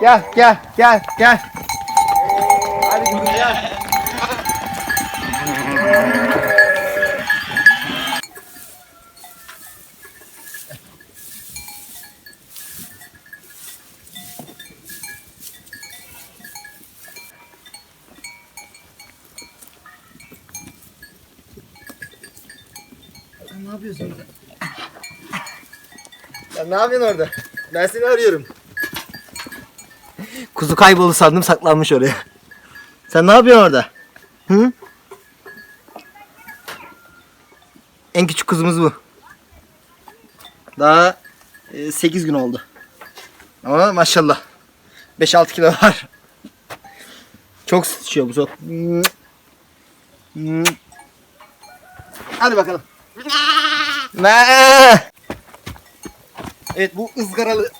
Gel gel gel gel. Hadi kızım gel. Ne yapıyorsun orada? Sen ne yapıyorsun orada? Ben seni arıyorum. Kuzu kayboldu sandım saklanmış oraya. Sen ne yapıyorsun orada? Hı? En küçük kuzumuz bu. Daha 8 gün oldu. Ama maşallah. 5-6 kilo var. Çok süt içiyor bu çok. Hadi bakalım. Me. Evet bu ızgaralı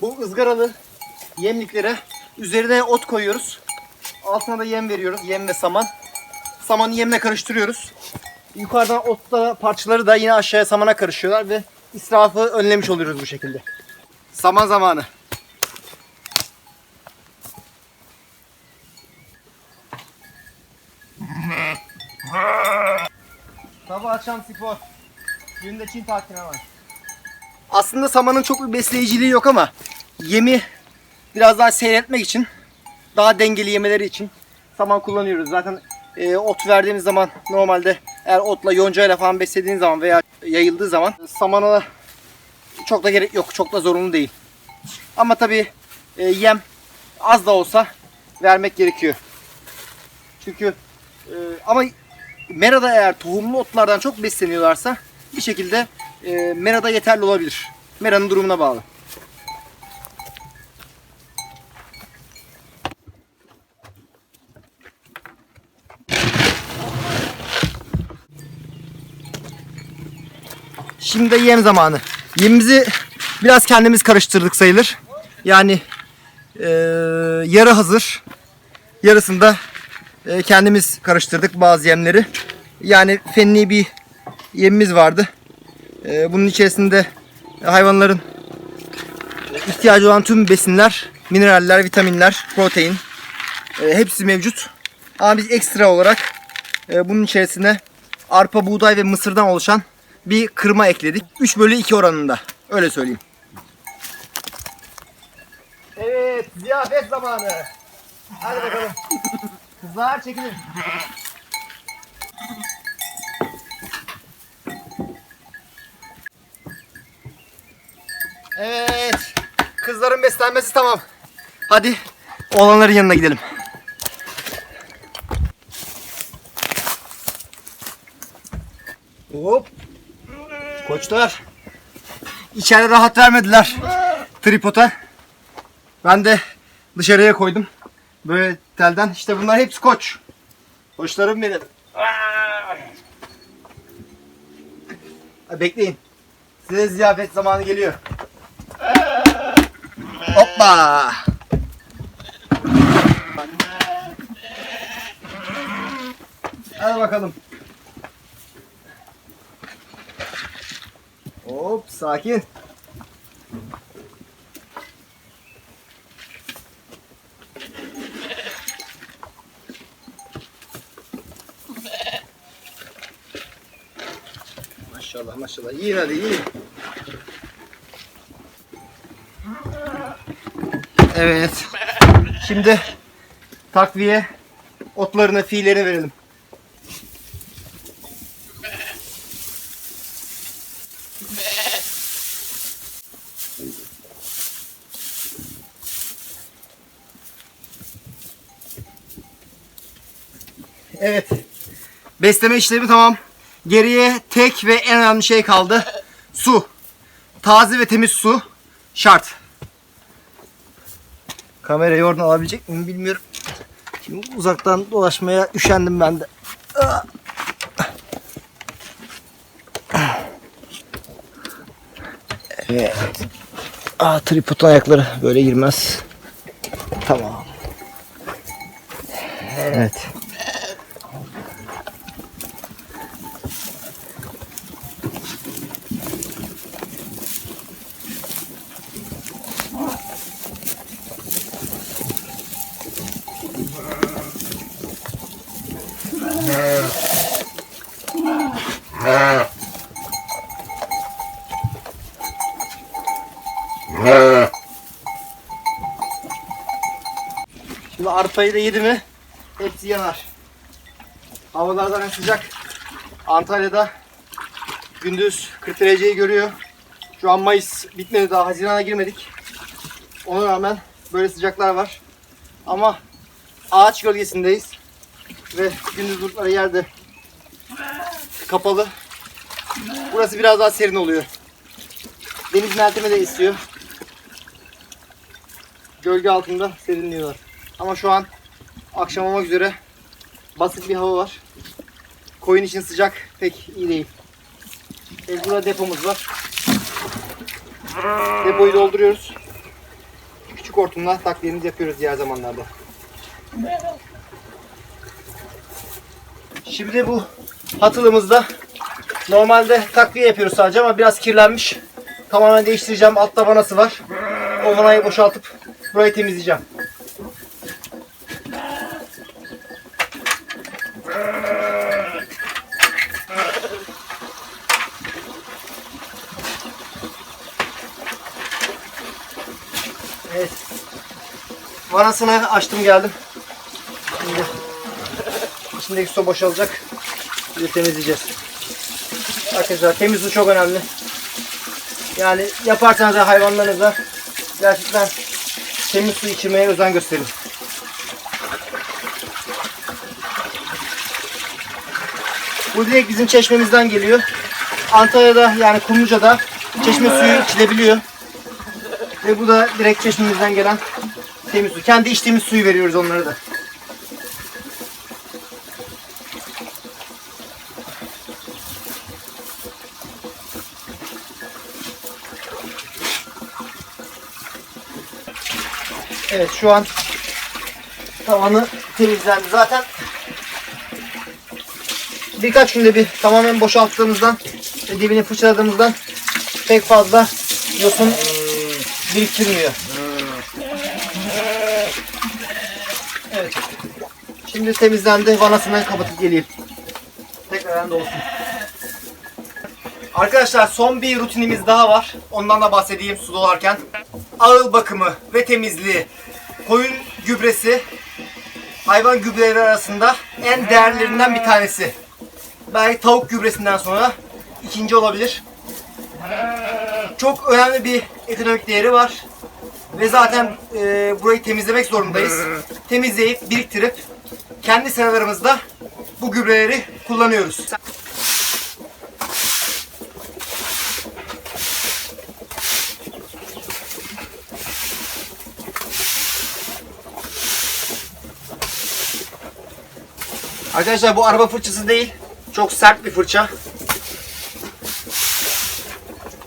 bu ızgaralı yemliklere üzerine ot koyuyoruz. Altına da yem veriyoruz. Yem ve saman. Samanı yemle karıştırıyoruz. Yukarıdan otla parçaları da yine aşağıya samana karışıyorlar ve israfı önlemiş oluyoruz bu şekilde. Saman zamanı. Sabah akşam spor. Günde Çin tatiline var. Aslında samanın çok bir besleyiciliği yok ama yemi biraz daha seyretmek için daha dengeli yemeleri için saman kullanıyoruz. Zaten e, ot verdiğimiz zaman normalde eğer otla yoncayla falan beslediğin zaman veya yayıldığı zaman samana çok da gerek yok. Çok da zorunlu değil. Ama tabii e, yem az da olsa vermek gerekiyor. Çünkü e, ama merada eğer tohumlu otlardan çok besleniyorlarsa bir şekilde e, merada yeterli olabilir. Meranın durumuna bağlı. Şimdi de yem zamanı. Yemimizi biraz kendimiz karıştırdık sayılır. Yani e, yarı hazır. Yarısını da e, kendimiz karıştırdık bazı yemleri. Yani fenli bir yemimiz vardı. E, bunun içerisinde hayvanların ihtiyacı olan tüm besinler, mineraller, vitaminler, protein e, hepsi mevcut. Ama biz ekstra olarak e, bunun içerisine arpa, buğday ve mısırdan oluşan bir kırma ekledik. 3 bölü 2 oranında. Öyle söyleyeyim. Evet, ziyafet zamanı. Hadi bakalım. Kızlar çekilin. Evet. Kızların beslenmesi tamam. Hadi oğlanların yanına gidelim. Hop. Koçlar. İçeride rahat vermediler. Tripota. Ben de dışarıya koydum. Böyle telden. İşte bunlar hepsi koç. Koçlarım benim. Bekleyin. Size ziyafet zamanı geliyor. Hoppa. Hadi bakalım. Hop sakin. Maşallah maşallah. İyi hadi iyi. Evet. Şimdi takviye otlarına fiillerini verelim. Evet. Besleme işlemi tamam. Geriye tek ve en önemli şey kaldı. Su. Taze ve temiz su şart. Kamerayı oradan alabilecek miyim bilmiyorum. Şimdi uzaktan dolaşmaya üşendim ben de. Evet. Aa, tripodun ayakları böyle girmez. Tamam. Evet. Şimdi arpayı da yedi mi hepsi yanar. Havalar zaten sıcak. Antalya'da gündüz 40 dereceyi görüyor. Şu an Mayıs bitmedi daha Haziran'a girmedik. Ona rağmen böyle sıcaklar var. Ama ağaç gölgesindeyiz. Ve gündüz bulutları yerde kapalı. Burası biraz daha serin oluyor. Deniz melteme de esiyor. Gölge altında serinliyorlar. Ama şu an akşam olmak üzere basık bir hava var. Koyun için sıcak pek iyi değil. Evet, burada depomuz var. Depoyu dolduruyoruz. Küçük hortumla takviyemizi yapıyoruz diğer zamanlarda. Şimdi bu hatılımızda normalde takviye yapıyoruz sadece ama biraz kirlenmiş. Tamamen değiştireceğim. Altta vanası var. O vanayı boşaltıp burayı temizleyeceğim. Evet. Vanasını açtım geldim. Şimdi içindeki su boşalacak. Bir de temizleyeceğiz. Arkadaşlar temiz çok önemli. Yani yaparsanız da hayvanlarınıza gerçekten temiz su içirmeye özen gösterin. Bu direkt bizim çeşmemizden geliyor. Antalya'da yani Kumluca'da çeşme suyu içilebiliyor. Ve bu da direkt çeşmemizden gelen temiz su. Kendi içtiğimiz suyu veriyoruz onlara da. Evet şu an tavanı temizlendi. Zaten birkaç günde bir tamamen boşalttığımızdan ve dibini fırçaladığımızdan pek fazla yosun biriktirmiyor. Evet. Şimdi temizlendi. Vanasını kapatıp geleyim. Tekrardan dolsun. Arkadaşlar son bir rutinimiz daha var. Ondan da bahsedeyim su dolarken. Ağıl bakımı ve temizliği. Koyun gübresi hayvan gübreleri arasında en değerlerinden bir tanesi. Belki tavuk gübresinden sonra ikinci olabilir. Çok önemli bir ekonomik değeri var. Ve zaten e, burayı temizlemek zorundayız. Temizleyip biriktirip kendi seralarımızda bu gübreleri kullanıyoruz. Arkadaşlar bu araba fırçası değil. Çok sert bir fırça.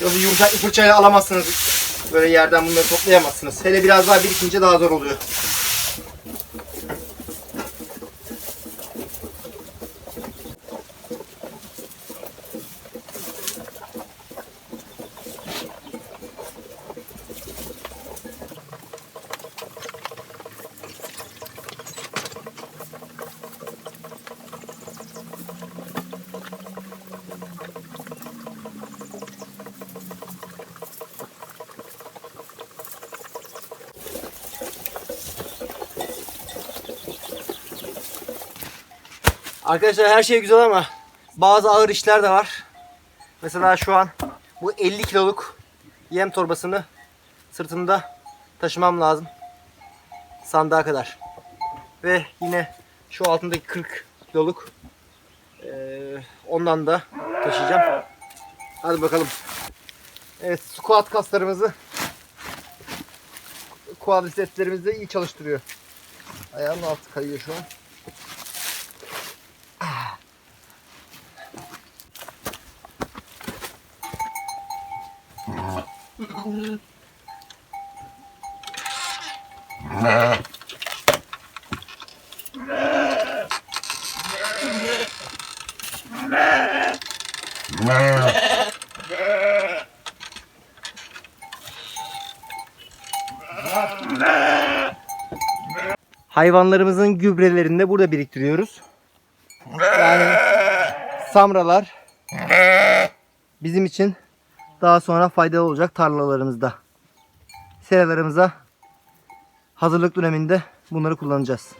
Yoksa yumuşak bir fırçayla alamazsınız. Böyle yerden bunları toplayamazsınız. Hele biraz daha birikince daha zor oluyor. Arkadaşlar her şey güzel ama bazı ağır işler de var. Mesela şu an bu 50 kiloluk yem torbasını sırtımda taşımam lazım. Sandığa kadar. Ve yine şu altındaki 40 kiloluk eee, ondan da taşıyacağım. Hadi bakalım. Evet squat kaslarımızı quadricepslerimizi iyi çalıştırıyor. Ayağımın altı kayıyor şu an. Hayvanlarımızın gübrelerini de burada biriktiriyoruz. Yani samralar bizim için daha sonra faydalı olacak tarlalarımızda. Seralarımıza hazırlık döneminde bunları kullanacağız.